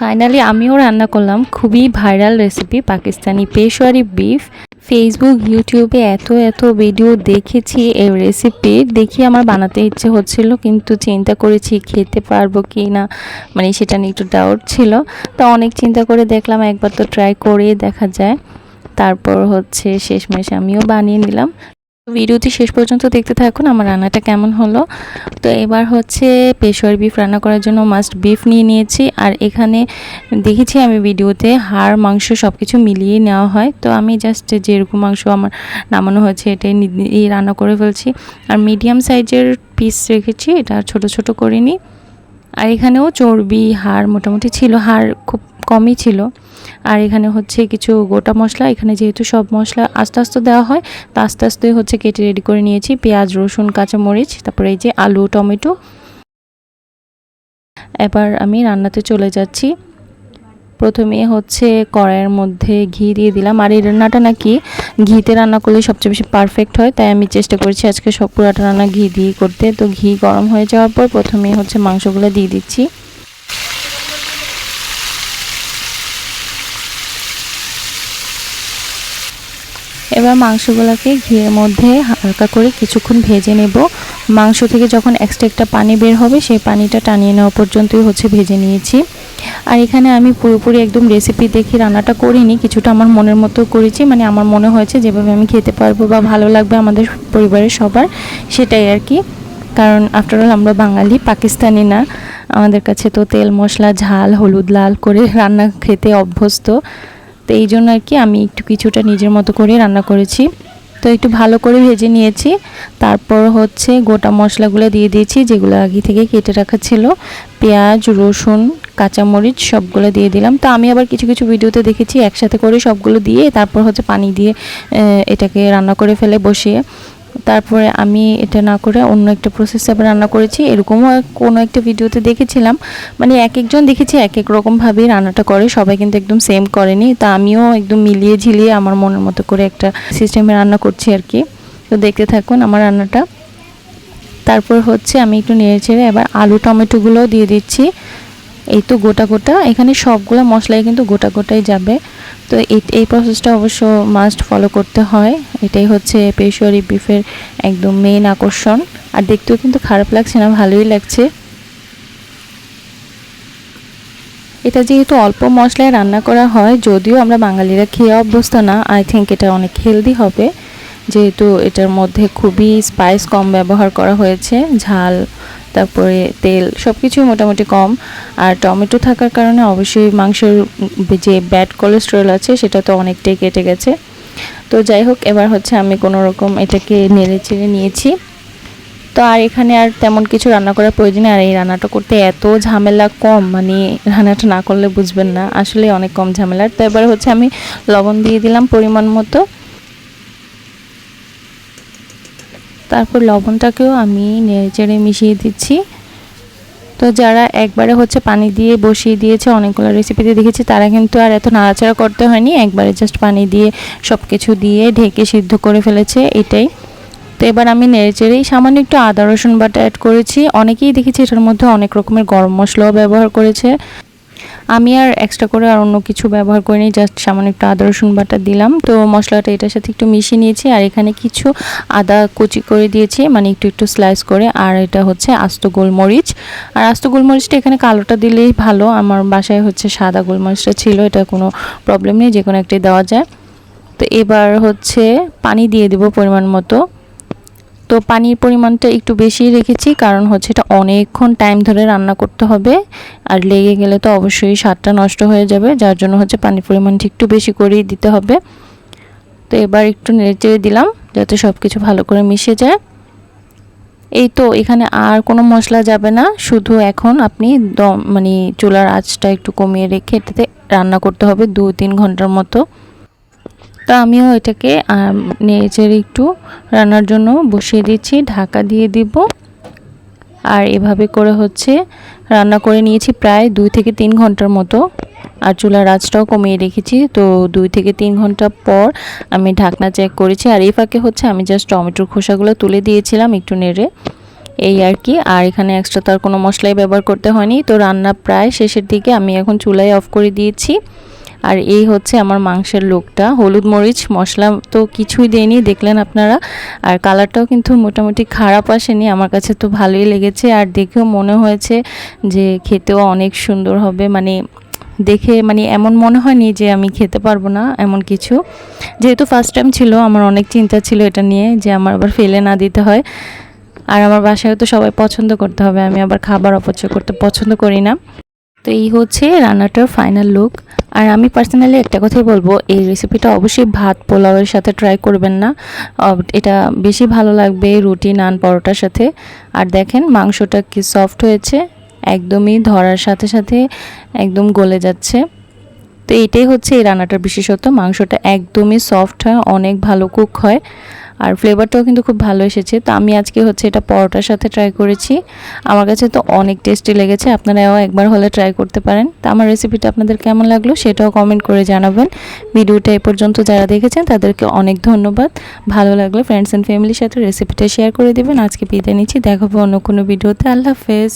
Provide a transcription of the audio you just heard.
Finally আমিও রান্না করলাম খুবই viral recipe Pakistani Peshawari beef Facebook ইউটিউবে এত এত ভিডিও দেখেছি এই রেসিপি দেখি আমার বানাতে ইচ্ছে হচ্ছিল, কিন্তু চিন্তা করেছি খেতে পারব কি না। মানে সেটা নিয়ে একটু ডাউট ছিল। তো অনেক চিন্তা করে দেখলাম, একবার তো ট্রাই করে দেখা যায়। তারপর হচ্ছে শেষমেশ আমিও বানিয়ে নিলাম। ভিডিওটি শেষ পর্যন্ত দেখতে থাকুন। আমার রান্নাটা কেমন হলো? তো এবার হচ্ছে পেশোয়ার বিফ রান্না করার জন্য মাস্ট বিফ নিয়ে নিয়েছি। আর এখানে দেখেছি আমি ভিডিওতে হাড়, মাংস সব কিছু মিলিয়ে নেওয়া হয়। তো আমি জাস্ট যেরকম মাংস আমার নামানো হয়েছে এটাই রান্না করে ফেলছি। আর মিডিয়াম সাইজের পিস রেখেছি। এটা ছোট ছোট করিনি আর এখানেও চর্বি, হাড় মোটামুটি ছিল। হাড় খুব কমই ছিল। আর এখানে হচ্ছে কিছু গোটা মশলা, এখানে যেহেতু সব মশলা আস্তে আস্তে দেওয়া হয়, তো আস্তে আস্তে হচ্ছে কেটে রেডি করে নিয়েছি। পেঁয়াজ, রসুন, কাঁচামরিচ, তারপরে এই যে আলু, টমেটো। এবার আমি রান্নাতে চলে যাচ্ছি। প্রথমে হচ্ছে কড়াইয়ের মধ্যে ঘি দিয়ে দিলাম। আর এই রান্নাটা নাকি ঘিতে রান্না করলে সবচেয়ে বেশি পারফেক্ট হয়, তাই আমি চেষ্টা করেছি আজকে সব পুরাটা রান্না ঘি দিয়ে করতে। তো ঘি গরম হয়ে যাওয়ার পর প্রথমে হচ্ছে মাংসগুলো দিয়ে দিচ্ছি। এবার মাংসগুলোকে ঘিয়ের মধ্যে হালকা করে কিছুক্ষণ ভেজে নেব। মাংস থেকে যখন এক্সট্রা একটা পানি বের হবে, সেই পানিটা টানিয়ে নেওয়া পর্যন্তই হচ্ছে ভেজে নিয়েছি। আর এখানে আমি পুরোপুরি একদম রেসিপি দেখে রান্নাটা করিনি, কিছুটা আমার মনের মতো করেছি। মানে আমার মনে হয়েছে যেভাবে আমি খেতে পারব বা ভালো লাগবে আমাদের পরিবারের সবার, সেটাই আর কি। কারণ আফটারঅল আমরা বাঙালি, পাকিস্তানি না। আমাদের কাছে তো তেল মশলা, ঝাল, হলুদ, লাল করে রান্না খেতে অভ্যস্ত। তো এই জন্য আর কি আমি একটু কিছুটা নিজের মতো করে রান্না করেছি। তো একটু ভালো করে ভেজে নিয়েছি। তারপর হচ্ছে গোটা মশলাগুলো দিয়ে দিয়েছি, যেগুলো আগে থেকে কেটে রাখা ছিল। পেঁয়াজ, রসুন, কাঁচামরিচ সবগুলো দিয়ে দিলাম। তো আমি আবার কিছু কিছু ভিডিওতে দেখেছি একসাথে করে সবগুলো দিয়ে তারপর হচ্ছে পানি দিয়ে এটাকে রান্না করে ফেলে বসিয়ে। তারপরে আমি এটা না করে অন্য একটা প্রসেসে রান্না করেছি। এরকমও কোনো একটা ভিডিওতে দেখেছিলাম। মানে এক একজন দেখেছি, এক এক রকমভাবেই রান্নাটা করে। সবাই কিন্তু একদম সেম করেনি। তা আমিও একদম মিলিয়ে ঝিলিয়ে আমার মনের মতো করে একটা সিস্টেমে রান্না করছি আর কি। তো দেখতে থাকুন আমার রান্নাটা। তারপর হচ্ছে আমি একটু নেড়ে ছেড়ে এবার আলু টমেটোগুলোও দিয়ে দিচ্ছি। এই তো গোটা গোটা। এখানে সবগুলো মশলাই কিন্তু গোটা গোটাই যাবে। তো এই প্রসেসটা অবশ্য মাস্ট ফলো করতে হয়। এটাই হচ্ছে পেশোয়ারি বিফের একদম মেইন আকর্ষণ। আর দেখতেও কিন্তু খারাপ লাগছে না, ভালোই লাগছে। এটা যেহেতু অল্প মশলায় রান্না করা হয়, যদিও আমরা বাঙালিরা খেয়ে অভ্যস্ত না আই থিঙ্ক এটা অনেক হেলদি হবে। যেহেতু এটার মধ্যে খুবই স্পাইস কম ব্যবহার করা হয়েছে, ঝাল তারপরে তেল সব কিছুই মোটামুটি কম। আর টমেটো থাকার কারণে অবশ্যই মাংসের যে ব্যাড কোলেস্ট্রল আছে, সেটা তো অনেকটাই কেটে গেছে। তো যাই হোক, এবার হচ্ছে আমি কোনো রকম এটাকে নেড়ে চেড়ে নিয়েছি। তো আর এখানে আর তেমন কিছু রান্না করার প্রয়োজন আর এই রান্নাটা করতে এত ঝামেলা কম মানে রান্নাটা না করলে বুঝবেন না। আসলে অনেক কম ঝামেলার। তো এবার হচ্ছে আমি লবণ দিয়ে দিলাম পরিমাণ মতো। তারপর লবণটাকেও আমি নেড়েচেড়ে মিশিয়ে দিচ্ছি। তো যারা একবারে হচ্ছে পানি দিয়ে বসিয়ে দিয়েছে, অনেকগুলো রেসিপিতে দেখেছি, তারা কিন্তু আর এত নাড়াচাড়া করতে হয়নি। একবারে জাস্ট পানি দিয়ে সব কিছু দিয়ে ঢেকে সিদ্ধ করে ফেলেছে, এটাই। তো এবার আমি নেড়েচেড়েই সামান্য একটু আদা রসুন বাটা অ্যাড করেছি। অনেকেই দেখেছি এটার মধ্যে অনেক রকমের গরম মশলাও ব্যবহার করেছে। আমি আর এক্সট্রা করে আর অন্য কিছু ব্যবহার করিনি জাস্ট সামান্য একটু আদা, রসুন বাটা দিলাম। তো মশলাটা এটার সাথে একটু মিশিয়ে নিয়েছি, আর এখানে কিছু আদা কুচি করে দিয়েছি মানে একটু একটু স্লাইস করে। আর এটা হচ্ছে আস্ত গোলমরিচ। আর আস্ত গোলমরিচটা এখানে কালোটা দিলেই ভালো। আমার বাসায় হচ্ছে সাদা গোলমরিচটা ছিল, এটা কোনো প্রবলেম নেই যে কোনো একটাই দেওয়া যায়। তো এবার হচ্ছে পানি দিয়ে দেবো পরিমাণ মতো। তো পানির পরিমাণটা একটু বেশি রেখেছি, কারণ হচ্ছে এটা অনেকক্ষণ টাইম ধরে রান্না করতে হবে। আর লেগে গেলে তো অবশ্যই স্বাদটা নষ্ট হয়ে যাবে, যার জন্য হচ্ছে পানির পরিমাণটা একটু বেশি করেই দিতে হবে। তো এবার একটু নেড়ে দিলাম, যাতে সব কিছু ভালো করে মিশে যায়। এই তো, এখানে আর কোনো মশলা যাবে না, শুধু এখন আপনি দম মানে চুলার আঁচটা একটু কমিয়ে রেখে এটাতে রান্না করতে হবে দু তিন ঘণ্টার মতো। তো আমিও এটাকে নেড়েচেড়ে একটু রান্নার জন্য বসিয়ে দিচ্ছি, ঢাকা দিয়ে দিব। আর এভাবে করে হচ্ছে রান্না করে নিয়েছি প্রায় দুই থেকে তিন ঘণ্টার মতো। আর চুলার আঁচটাও কমিয়ে রেখেছি, তো দুই থেকে তিন ঘণ্টা পর আমি ঢাকনা চেক করেছি। আর এই ফাঁকে হচ্ছে আমি জাস্ট টমেটোর খোসাগুলো তুলে দিয়েছিলাম একটু নেড়ে। এই আর কি, আর এখানে এক্সট্রা তার কোনো মশলাই ব্যবহার করতে হয়নি। তো রান্না প্রায় শেষের দিকে আমি এখন চুলাই অফ করে দিয়েছি। আর এই হচ্ছে আমার মাংসের লোকটা। হলুদ মরিচ, মশলা তো কিছুই দেয়নি, দেখলেন আপনারা। আর কালারটাও কিন্তু মোটামুটি খারাপ আসেনি, আমার কাছে তো ভালোই লেগেছে। আর দেখেও মনে হয়েছে যে খেতেও অনেক সুন্দর হবে মানে দেখে মানে এমন মনে হয়নি যে আমি খেতে পারব না, এমন কিছু। যেহেতু ফার্স্ট টাইম ছিল, আমার অনেক চিন্তা ছিল এটা নিয়ে, যে আমার আবার ফেলে না দিতে হয়। আর আমার বাসায় তো সবাই পছন্দ করতে হবে, আমি আবার খাবার অপচয় করতে পছন্দ করি না। তো এই হচ্ছে রান্নাটার ফাইনাল লুক আর আমি পার্সোনালি একটা কথাই বলব, এই রেসিপিটা অবশ্যই ভাত পোলাওয়ের সাথে ট্রাই করবেন না। এটা বেশি ভালো লাগবে রুটি নান পরোটার সাথে। আর দেখেন মাংসটা কি সফট হয়েছে, একদমই ধরার সাথে সাথে একদম গলে যাচ্ছে। তো এটাই হচ্ছে এই রান্নাটার বিশেষত্ব, মাংসটা একদমই সফট হয়, অনেক ভালো কুক হয়। আর ফ্লেভারটাও কিন্তু খুব ভালো এসেছে। তো আমি আজকে হচ্ছে এটা পরোটার সাথে ট্রাই করেছি। আমার কাছে তো অনেক টেস্টি লেগেছে, আপনারাও একবার হলে ট্রাই করতে পারেন। তো আমার রেসিপিটা আপনাদের কেমন লাগল সেটাও কমেন্ট করে জানাবেন। ভিডিওটা এ পর্যন্ত যারা দেখেছেন, তাদেরকে অনেক ধন্যবাদ। ভালো লাগলে ফ্রেন্ডস অ্যান্ড ফ্যামিলির সাথে রেসিপিটা শেয়ার করে দিবেন। আজকে বিদায় নিচ্ছি দেখাবো অন্য কোনো ভিডিওতে আল্লাহ হাফেজ।